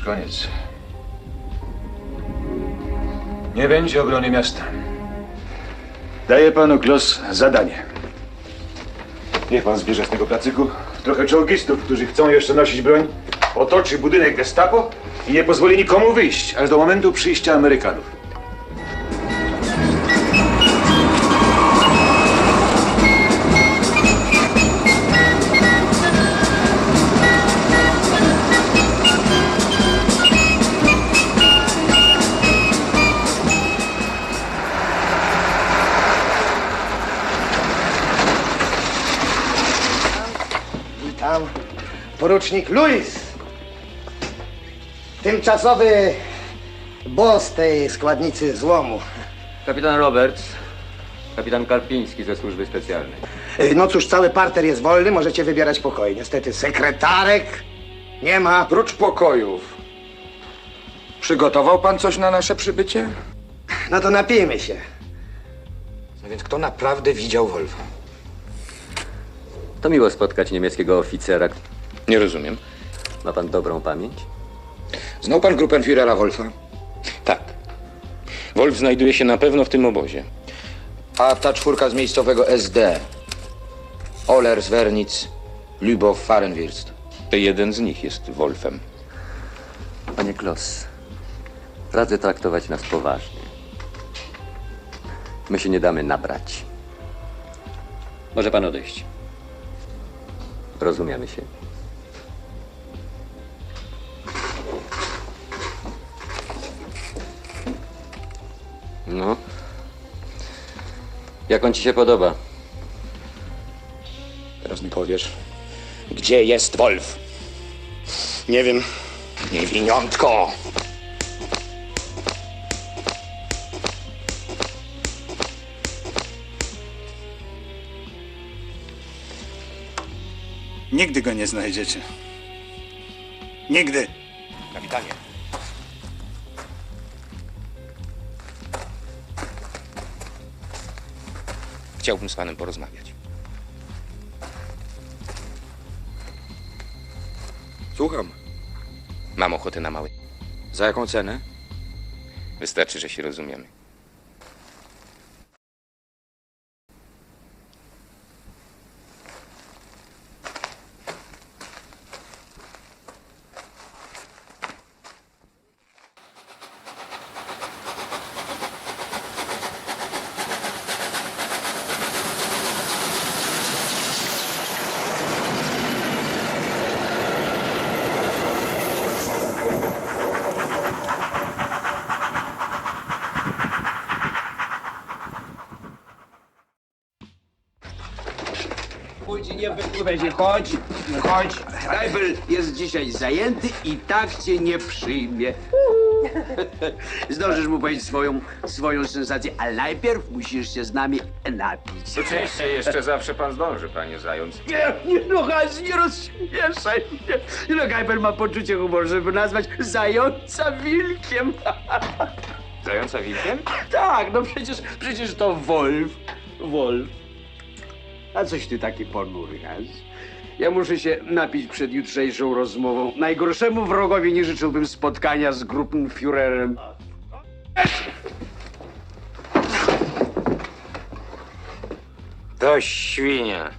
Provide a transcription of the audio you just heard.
już koniec. Nie będzie obrony miasta. Daję panu Klos zadanie. Niech pan zbierze z tego placyku trochę czołgistów, którzy chcą jeszcze nosić broń, otoczy budynek gestapo i nie pozwoli nikomu wyjść, aż do momentu przyjścia Amerykanów. Witam. Porucznik Louis. Tymczasowy boss tej składnicy złomu. Kapitan Roberts, kapitan Karpiński ze służby specjalnej. Y, No cóż, cały parter jest wolny, możecie wybierać pokoi. Niestety sekretarek nie ma. Prócz pokojów. Przygotował pan coś na nasze przybycie? No to napijmy się. No więc kto naprawdę widział Wolfa? To miło spotkać niemieckiego oficera. Nie rozumiem. Ma pan dobrą pamięć? Znał pan Gruppenführera Wolfa? Tak. Wolf znajduje się na pewno w tym obozie. A ta czwórka z miejscowego SD? Oler, Wernic, Lübow, Farenwirst. To jeden z nich jest Wolfem. Panie Klos, radzę traktować nas poważnie. My się nie damy nabrać. Może pan odejść. Rozumiemy się. No. Jak on ci się podoba? Teraz mi powiesz, gdzie jest Wolf? Nie wiem. Niewiniątko! Nigdy go nie znajdziecie. Nigdy. Kapitanie. Chciałbym z panem porozmawiać. Słucham. Mam ochotę na mały. Za jaką cenę? Wystarczy, że się rozumiemy. Pójdź, nie się, chodź, chodź. Leibel jest dzisiaj zajęty i tak cię nie przyjmie. Zdążysz mu powiedzieć swoją, swoją sensację, a najpierw musisz się z nami napić. Oczywiście, jeszcze zawsze pan zdąży, panie zając. Nie, nie no Hans, nie rozśmieszaj mnie. No Geibel ma poczucie humoru, żeby nazwać zająca wilkiem. Zająca wilkiem? Tak, no przecież, przecież to Wolf. Wolf. A coś ty taki ponury, Hans? Ja muszę się napić przed jutrzejszą rozmową. Najgorszemu wrogowi nie życzyłbym spotkania z Gruppenführerem. To świnia.